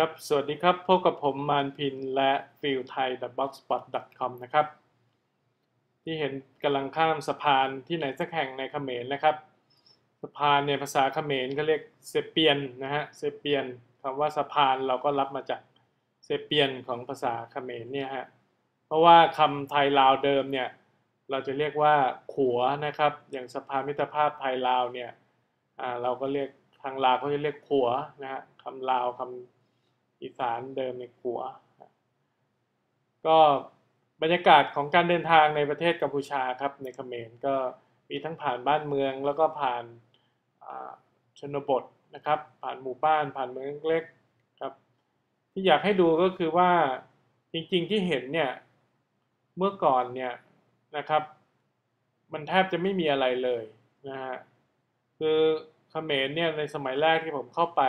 ครับ สวัสดีครับ พบกับผมมานพินและฟิลไทย blogspot.com นะครับ ที่เห็นกำลังข้ามสะพานที่ไหนสักแห่งในเขมรนะครับ สะพานเนี่ยภาษาเขมรก็เรียกเซเปียนนะฮะ เซเปียนคำว่าสะพานเราก็รับมาจากเซเปียนของภาษาเขมรเนี่ยฮะ เพราะว่าคำไทยลาวเดิมเนี่ยเราจะเรียกว่าขัวนะครับ อย่างสะพานมิตรภาพไทยลาวเนี่ยเราก็เรียกทางลาวเขาจะเรียกขัวนะฮะคำลาวคำ อีสานเดิมในขัว ก็บรรยากาศของการเดินทางในประเทศกัมพูชาครับในเขมรก็มีทั้งผ่านบ้านเมือง แล้วก็ผ่านชนบทนะครับ ผ่านหมู่บ้านผ่านเมืองเล็กครับ ที่อยากให้ดูก็คือว่าจริงๆที่เห็นเนี่ยเมื่อก่อนเนี่ยนะครับ มันแทบจะไม่มีอะไรเลยนะฮะคือเขมรเนี่ยในสมัยแรกที่ผมเข้าไป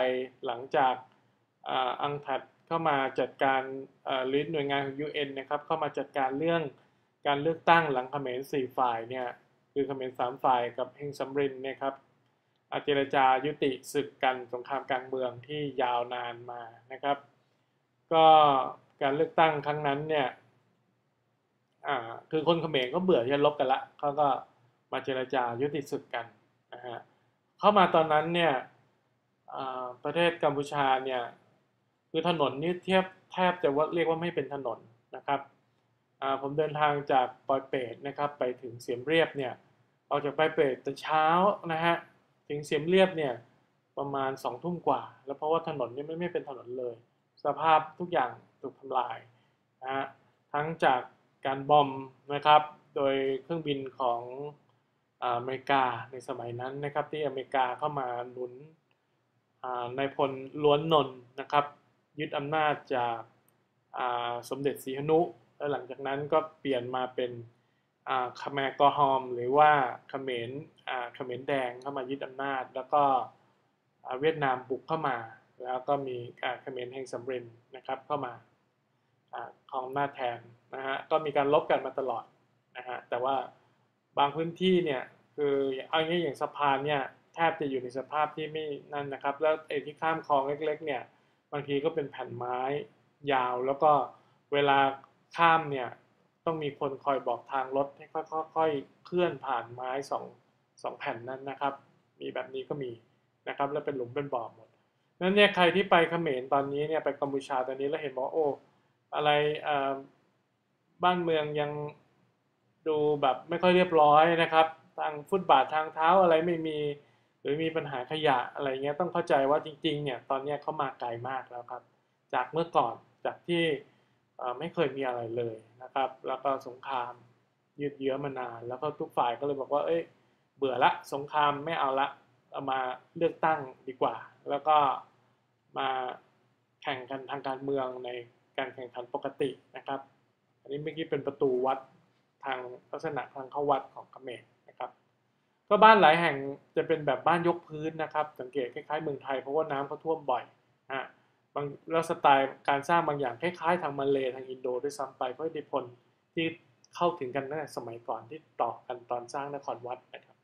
หลังจาก อังถัดเข้ามาจัดการหรือหน่วยงานของ UN นะครับเข้ามาจัดการเรื่องการเลือกตั้งหลังเขมรสี่ฝ่ายเนี่ยคือเขมรสามฝ่ายกับเฮงซัมรินเนี่ยครับอาเจรจายุติศึกกันสงครามกลางเมืองที่ยาวนานมานะครับ ก็การเลือกตั้งครั้งนั้นเนี่ยคือคนเขมรก็เบื่อที่จะลบกันละเขาก็มาเจรจายุติศึกกันนะฮะเข้ามาตอนนั้นเนี่ยประเทศกัมพูชาเนี่ย คือถนนนี่เทียบแทบจะว่าเรียกว่าไม่เป็นถนนนะครับผมเดินทางจากปอยเปตนะครับไปถึงเสียมเรียบเนี่ยออกจากปอยเปตแต่เช้านะฮะถึงเสียมเรียบเนี่ยประมาณสองทุ่มกว่า แล้วเพราะว่าถนนนี่ไม่ไม่เป็นถนนเลย สภาพทุกอย่างถูกทำลายนะฮะทั้งจากการบอมนะครับโดยเครื่องบินของอเมริกาในสมัยนั้นนะครับที่อเมริกาเข้ามาหนุนนายพลล้วนนนนะครับ ยึดอำนาจจากสมเด็จศรีหนุแล้วหลังจากนั้นก็เปลี่ยนมาเป็นคาแมกอฮอม หรือว่าเขมรเขมรแดงเข้ามายึดอำนาจ แล้วก็เวียดนามบุกเข้ามา แล้วก็มีเขมรแห่งสำเร็จนะครับเข้ามาครองหน้าแทนนะฮะก็มีการลบกันมาตลอดนะฮะแต่ว่าบางพื้นที่เนี่ยคือเอางี้อย่างสะพานเนี่ยแทบจะอยู่ในสภาพที่ไม่นั่นนะครับ แล้วไอ้ที่ข้ามคลองเล็กๆเนี่ย บางทีก็เป็นแผ่นไม้ยาว แล้วก็เวลาข้ามเนี่ยต้องมีคนคอยบอกทางรถให้ค่อยๆเคลื่อนผ่านไม้สองสองแผ่นนั้นนะครับ มีแบบนี้ก็มีนะครับแล้วเป็นหลุมเป็นบ่อหมดนั้นเนี่ยใครที่ไปเขมรตอนนี้เนี่ยไปกัมพูชาตอนนี้แล้วเห็นบอกโอ้อะไรบ้านเมืองยังดูแบบไม่ค่อยเรียบร้อยนะครับ ทางฟุตบาททางเท้าอะไรไม่มี รือมีปัญหาขยะอะไรเงี้ยต้องเข้าใจว่าจริงๆเนี่ยตอนนี้เขามาไกลมากแล้วครับ จากเมื่อก่อนจากที่ไม่เคยมีอะไรเลยนะครับ แล้วก็สงครามยืดเยื้อมานาน แล้วก็ทุกฝ่ายก็เลยบอกว่า เอ้ย เบื่อละสงครามไม่เอาละเอามาเลือกตั้งดีกว่า แล้วก็มาแข่งกันทางการเมืองในการแข่งขันปกตินะครับ อันนี้เมื่อกี้เป็นประตูวัดทางลักษณะทางเข้าวัดของเขมร ก็บ้านหลายแห่งจะเป็นแบบบ้านยกพื้นนะครับ สังเกตคล้ายๆเมืองไทยเพราะว่าน้ำเขาท่วมบ่อยฮะบางแล้วสไตล์การสร้างบางอย่างคล้ายๆ ทางมาเลทางอินโดด้วยซ้ำไปเพราะอิทธิพลที่เข้าถึงกันตั้งแต่สมัยก่อนที่ต่อกันตอนสร้างนครวัดนะครับ